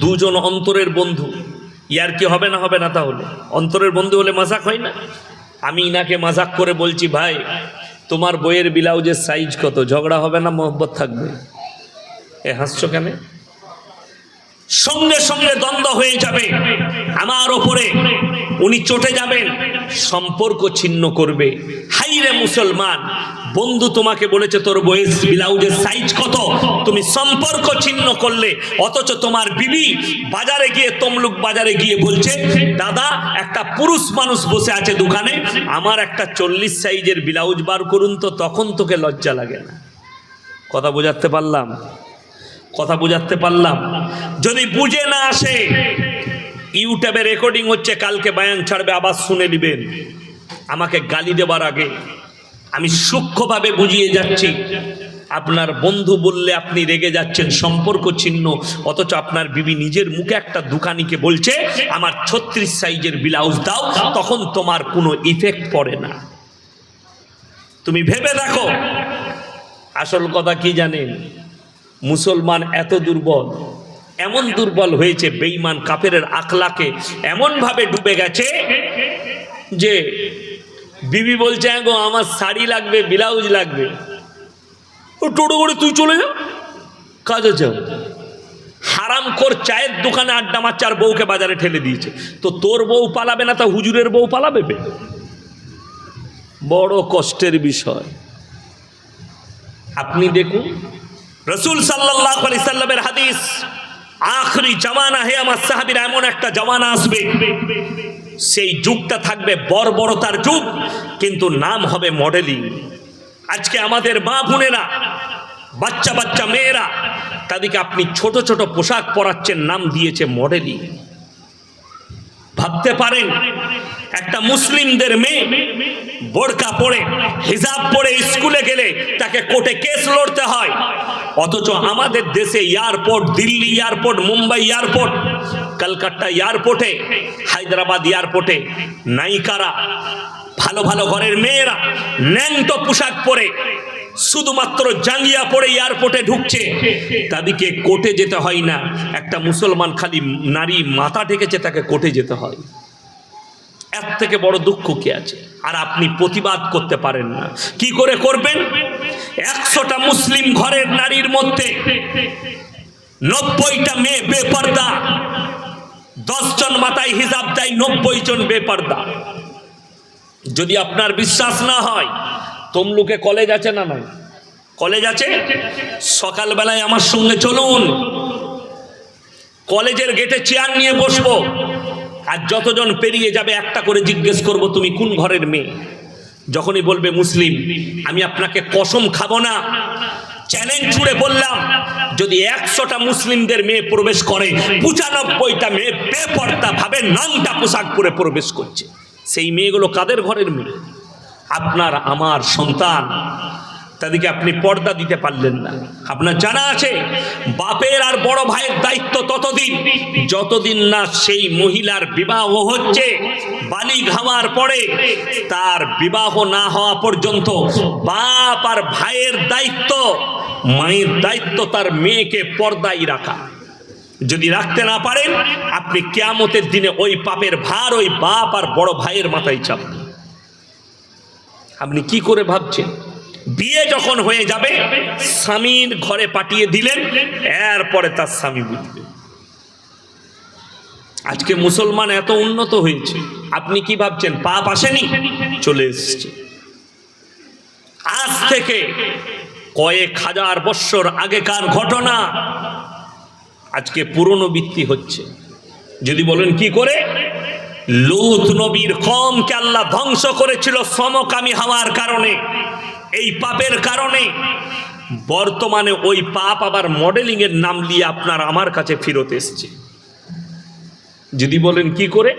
দুজন অন্তরের বন্ধু। ইয়ার কি হবে না হবে না তাহলে? অন্তরের বন্ধু হলে মাজাক হয় না? আমি ইনাকে মাজাক করে বলছি, ভাই, তোমার বইয়ের ব্লাউজের সাইজ কত? ঝগড়া হবে না মহব্বত থাকবে? এ, হাসছো কেন? সঙ্গে সঙ্গে দ্বন্দ্ব হয়ে যাবে। আমার ওপরে উনি চটে যাবেন, সম্পর্ক ছিন্ন করবে। হাইরে মুসলমান বন্ধু তোমাকে বলেছে, তোর বয়স ব্লাউজের সাইজ কত? তুমি সম্পর্ক ছিন্ন করলে, অথচ তোমার বিবি বাজারে গিয়ে, তমলুক বাজারে গিয়ে বলছে, দাদা, একটা পুরুষ মানুষ বসে আছে দোকানে, আমার একটা চল্লিশ সাইজের ব্লাউজ বার করুন তো, তখন তোকে লজ্জা লাগে না। কথা বোঝাতে পারলাম? কথা বোঝাতে পারলাম? যদি বুঝে না আসে, ইউটিউবে রেকর্ডিং হচ্ছে, কালকে বায়ান ছাড়বে, আবার শুনে নেবেন। আমাকে গালি দেবার আগে। আমি সূক্ষ্মভাবে বুঝিয়ে যাচ্ছি। আপনার বন্ধু বললে আপনি রেগে যাচ্ছেন, সম্পর্ক ছিন্ন, অথচ আপনার বিবি নিজের মুখে একটা দোকানিকে বলছে, আমার ছত্রিশ সাইজের ব্লাউজ দাও, তখন তোমার কোনো ইফেক্ট পড়ে না। তুমি ভেবে দেখো, আসল কথা কি জানেন মুসলমান এত দুর্বল, এমন দুর্বল হয়েছে বেইমান কাফেরের আখলাকে এমনভাবে ডুবে গেছে যে বিবি বলছে "হ্যাঁ গো, আমার শাড়ি লাগবে, ব্লাউজ লাগবে। ও টোটো করে তুই চলে যা, কাজে যাও হারাম কর চায়ের দোকানে আড্ডা মারছে বউকে বাজারে ঠেলে দিয়েছে। তো তোর বউ পালাবে না, তা হুজুরের বউ পালাবে? বড় কষ্টের বিষয়। আপনি দেখুন, রসুল সাল্লাহ আলি সাল্লামের হাদিস, আখরি জামানা হে আমার সাহাবির, এমন একটা জামানা আসবে সেই যুগটা থাকবে বর্বরতার যুগ, কিন্তু নাম হবে মডেলিং আজকে আমাদের মা বোনেরা, বাচ্চা বাচ্চা মেয়েরা, তাদেরকে আপনি ছোট ছোট পোশাক পরাচ্ছেন, নাম দিয়েছে মডেলিং ভাবতে পারেন, একটা মুসলিমদের মেয়ে বোরকা পরে, হিজাব পরে স্কুলে গেলে তাকে কোর্টে কেস লড়তে হয়। অথচ আমাদের দেশে airport, Delhi airport, Mumbai airport, Kolkata এয়ারপোর্টে, হায়দ্রাবাদ এয়ারপোর্টে নায়িকারা, ভালো ভালো ঘরের মেয়েরা ন্যাংটো পোশাক পরে, শুধুমাত্র জাঙ্গিয়া পরে এয়ারপোর্টে ঢুকছে। তাদেরকে কোর্টে যেতে হয় না, একটা মুসলমান খালি নারী মাথা ঢেকেছে, তাকে কোর্টে যেতে হয়। এর থেকে বড় দুঃখ কি আছে? আর আপনি প্রতিবাদ করতে পারেন না। কি করে করবেন? একশোটা মুসলিম ঘরের নারীর মধ্যে নব্বইটা মেয়ে বেপর্দা, দশজন মাথায় হিসাব দেয় নব্বই জন বেপর্দা। যদি আপনার বিশ্বাস না হয়, তমলুকে কলেজ আছে না নয় কলেজ আছে? সকালবেলায় আমার সঙ্গে চলুন। কলেজের গেটে চেয়ার নিয়ে বসবো। আর যতজন পেরিয়ে যাবে একটা করে জিজ্ঞেস করব, তুমি কোন ঘরের মেয়ে? যখনই বলবে, মুসলিম। আমি আপনাকে কসম খাব না। চ্যালেঞ্জ ছুড়ে বললাম, যদি একশোটা মুসলিমদের মেয়ে প্রবেশ করে, পঁচানব্বইটা মেয়ে বেপর্দা ভাবে নাংটা পোশাক পরে প্রবেশ করছে। সেই মেয়েগুলো কাদের ঘরের মেয়ে? আপনার, আমার সন্তান। তাদেরকে আপনি পর্দা দিতে পারলেন না। আপনার জানা আছে, বাপের আর বড় ভাইয়ের দায়িত্ব ততদিন। যতদিন না সেই মহিলার বিবাহ হচ্ছে, বালি ঘামার পরে তার বিবাহ না হওয়া পর্যন্ত বাপ আর ভাইয়ের দায়িত্ব, মায়ের দায়িত্ব তার মেয়েকে পর্দায় রাখা। যদি রাখতে না পারেন, আপনি কেয়ামতের দিনে ওই পাপের ভার ওই বাপ আর বড় ভাইয়ের মাথায় চাপ আপনি কি করে ভাবছেন? বিয়ে যখন হয়ে যাবে, স্বামীর ঘরে পাঠিয়ে দিলেন, এরপরে তার স্বামী বুঝবে। আজকে মুসলমান এত উন্নত হয়েছে, আপনি কি ভাবছেন, পাপ আসেনি? চলে এসছে। আজ থেকে কয়েক হাজার বৎসর আগেকার ঘটনা আজকে পুরনো বৃত্তি হচ্ছে। যদি বলেন কি করে? লুত নবীর কমকে আল্লাহ ধ্বংস করেছিল সমকামী হওয়ার কারণে। এই পাপের কারণে। বর্তমানে ওই পাপ আবার মডেলিং এর নাম নিয়ে আপনার আমার কাছে ফেরত এসছে। যদি বলেন কি করে?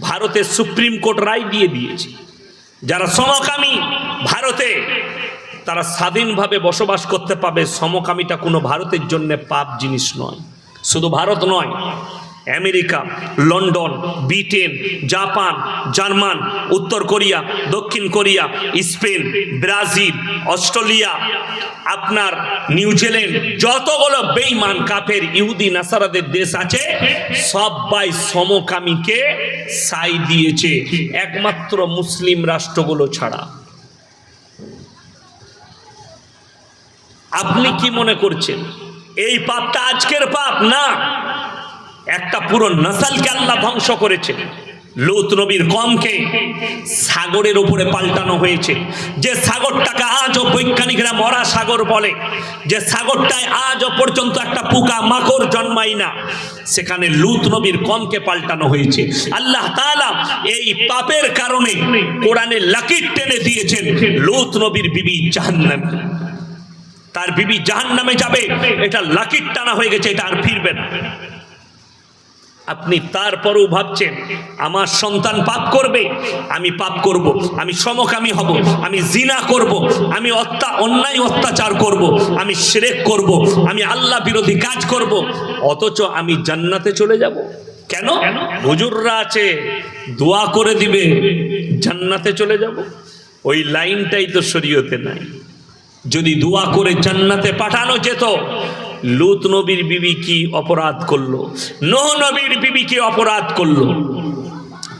ভারতের সুপ্রিম কোর্ট রায় দিয়ে দিয়েছে। যারা সমকামী ভারতে, তারা স্বাধীনভাবে বসবাস করতে পাবে সমকামীটা কোনো ভারতের জন্য পাপ জিনিস নয়। শুধু ভারত নয় America, London, Britain, Japan, German, উত্তর কোরিয়া, দক্ষিণ কোরিয়া, স্পেন, ব্রাজিল, অস্ট্রেলিয়া, আপনার নিউজিল্যান্ড যতগুলো বেইমান কাফের ইহুদি নাসারাদের দেশ আছে সবাই সমকামীকে সাই দিয়েছে। একমাত্র মুসলিম রাষ্ট্রগুলো ছাড়া। আপনি কি মনে করছেন? এই পাপটা আজকের পাপ? না। একটা পুরো নসলকে আল্লাহ ধ্বংস করেছে। লুত নবীর কমকে সাগরের উপরে পাল্টানো হয়েছে। যে সাগরটাকে আজও বৈজ্ঞানিকরা মরা সাগর বলে, যে সাগরটায় আজও পর্যন্ত একটা পোকা মাকড় জন্মায় না, সেখানে লুত নবীর কমকে পাল্টানো হয়েছে। আল্লাহ তাআলা এই পাপের কারণে কোরআনে লাকির টেনে দিয়েছেন লুত নবীর বিবি জাহান্নামী। তার বিবি জাহান নামে যাবে, এটা লাকির টানা হয়ে গেছে, এটা আর ফিরবে না। আপনি তারপরেও ভাবছেন, আমার সন্তান পাপ করবে, আমি পাপ করব, আমি সমকামী হব, আমি জিনা করব, আমি অত্যা অন্যায় অত্যাচার করব, আমি শ্রেক করব, আমি আল্লাহ বিরোধী কাজ করব, অথচ আমি জান্নাতে চলে যাব। কেন? হুজুররা আছে, দোয়া করে দিবে, জান্নাতে চলে যাব। ওই লাইনটাই তো শরীয়তে নাই। যদি দোয়া করে জান্নাতে পাঠানো যেত লুত নবীর বিবি কি অপরাধ করল? নহ নবীর বিবি কি অপরাধ করল?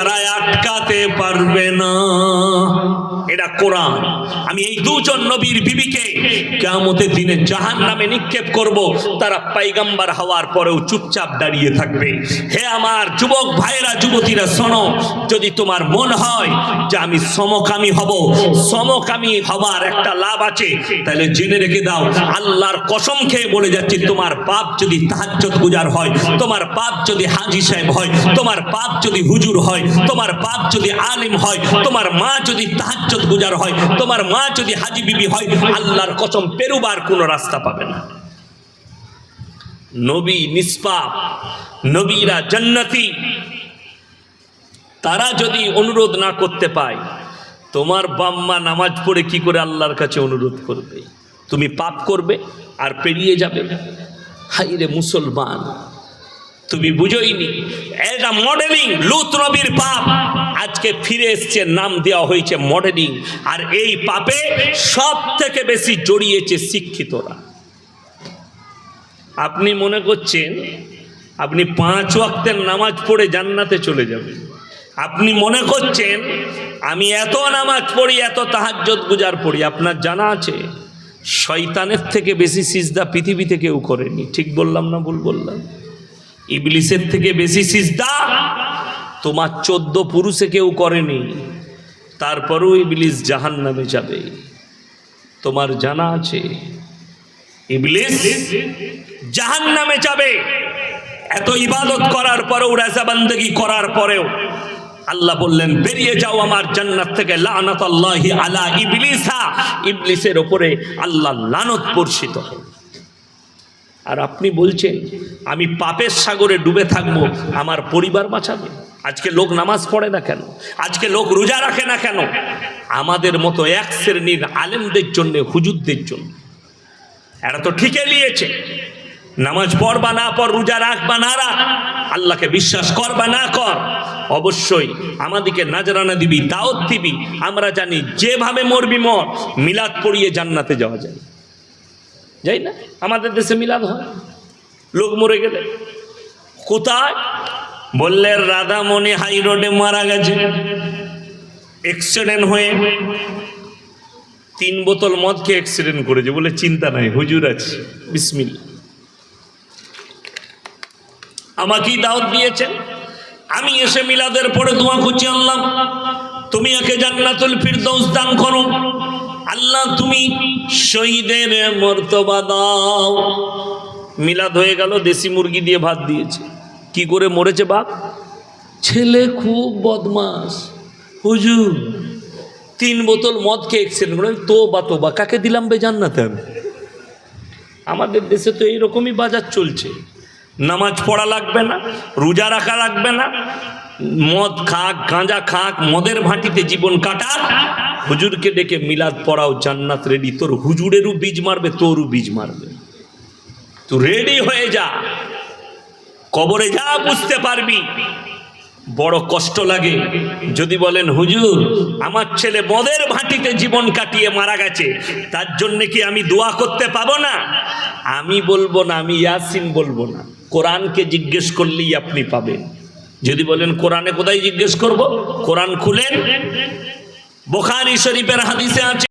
তারা আটকাতে পারবে না। এটা কোরআন। আমি এই দুজন নবীর বিবিকে কেমতের দিনে জাহান নামে নিক্ষেপ করব। তারা পাইগাম্বার হওয়ার পরেও চুপচাপ দাঁড়িয়ে থাকবে। হে আমার যুবক ভাইরা যুবতীরা, শোনো, যদি তোমার মন হয় যে আমি সমকামী হব, সমকামী হবার একটা লাভ আছে, তাহলে জেনে রেখে দাও, আল্লাহর কসম খেয়ে বলে যাচ্ছি, তোমার পাপ যদি তাহাজ্জত গুজার হয়, তোমার পাপ যদি হাজি সাহেব হয়, তোমার পাপ যদি হুজুর হয়, তোমার পাপ যদি আলিম হয়, তোমার মা যদি তাহাজ্জত গুজার হয়, তোমার মা যদি হাজি বিবি হয়, আল্লাহর কসম পেরুবার কোনো রাস্তা পাবে না। নবী নিষ্পাপ, নবীরা জান্নাতি। তারা যদি অনুরোধ না করতে পায়, তোমার বাম্মা নামাজ পড়ে কি করে আল্লাহর কাছে অনুরোধ করবে? তুমি পাপ করবে আর পেরিয়ে যাবে? হাইরে মুসলমান। তুমি বুঝোইনি। এটা মডেলিং লুত নবীর পাপ। আজকে ফিরে এসছে, নাম দেওয়া হয়েছে মডেলিং আর এই পাপে সব থেকে বেশি জড়িয়েছে শিক্ষিতরা। আপনি মনে করছেন, আপনি পাঁচ ওয়াক্তের নামাজ পড়ে জান্নাতে চলে যাবেন। আপনি মনে করছেন, আমি এত নামাজ পড়ি, এত তাহাজ্জত গুজার পড়ি। আপনার জানা আছে, শয়তানের থেকে বেশি সিজদা পৃথিবীতে কেউ করেনি। ঠিক বললাম না ভুল বললাম? ইবলিসের থেকে বেশি সিজদা তোমার চোদ্দ পুরুষে কেউ করেনি। তারপরেও ইবলিস জাহান নামে যাবে। তোমার জানা আছে, ইবলিস জাহান নামে যাবে। এত ইবাদত করার পরেও, রেজাবান্দেগি করার পরেও আল্লাহ বললেন, বেরিয়ে যাও আমার জান্নাত থেকে লানত আল্লাহি আলা ইবলিসা। ইবলিসের ওপরে আল্লাহ লানত বর্ষিত হয়। আর আপনি বলছেন, আমি পাপের সাগরে ডুবে থাকব, আমার পরিবার বাঁচাবে। আজকে লোক নামাজ পড়ে না কেন? আজকে লোক রোজা রাখে না কেন? আমাদের মতো এক শ্রেণির আলেমদের জন্য, হুজুরদের জন্য। এরা তো ঠিকই নিয়েছে। নামাজ পড় বা না পড়, রোজা রাখ বা না রাখ, আল্লাহকে বিশ্বাস কর বা না কর, অবশ্যই আমাদেরকে নাজরানা দিবি, দাওয়াত দিবি। আমরা জানি, যেভাবে মরবি মর, মিলাদ পড়িয়ে জান্নাতে যাওয়া যায়। যাই না, আমাদের দেশে মিলাদ হয়। লোক মরে গেলে। কোথায়? বললে রাধামণি হাই রোডে মারা গেছে। অ্যাক্সিডেন্ট হয়ে তিন বোতল মদ খেয়ে অ্যাক্সিডেন্ট করেছে। বলে, চিন্তা নাই, হুজুর আছে। বিসমিল আমাকেই দাওয়াত দিয়েছেন। আমি এসে মিলাদের পরে দোয়া করছি আনলাম তুমি একে জান্নাতুল ফিরদৌস দান করো। আল্লাহ, তুমি শহীদের মর্তবা দাও। মিলাদ হয়ে গেল, দেশি মুরগি দিয়ে ভাত দিয়েছে। কি করে মরেছে বাপ? ছেলে খুব বদমাস হুজুর, তিন বোতল মদ খেয়ে এক্সিডেন্ট করে তো বা তো বা কাকে দিলাম বে জান্নাতে আমি? আমাদের দেশে তো এইরকমই বাজার চলছে। নামাজ পড়া লাগবে না, রোজা রাখা লাগবে না মদ খাক, গাঁজা খাক, মদের ভাটিতে জীবন কাটাক। হুজুরকে ডেকে মিলাদ পড়াও, জান্নাত রেডি তোর হুজুরেরও বীজ মারবে, তোরও বীজ মারবে। তুই রেডি হয়ে যা। কবরে যা, বুঝতে পারবি। বড় কষ্ট লাগে। যদি বলেন, হুজুর, আমার ছেলে মদের ভাটিতে জীবন কাটিয়ে মারা গেছে। তার জন্য কি আমি দোয়া করতে পাবো না? আমি বলব না, আমি ইয়াসিন বলব না। কোরআনকে জিজ্ঞেস করলেই আপনি পাবেন। যদি বলেন কোরআনে কোথায় জিজ্ঞেস করব? কোরআন খুলেন? বোখারি শরীফের হাদিসে আছে।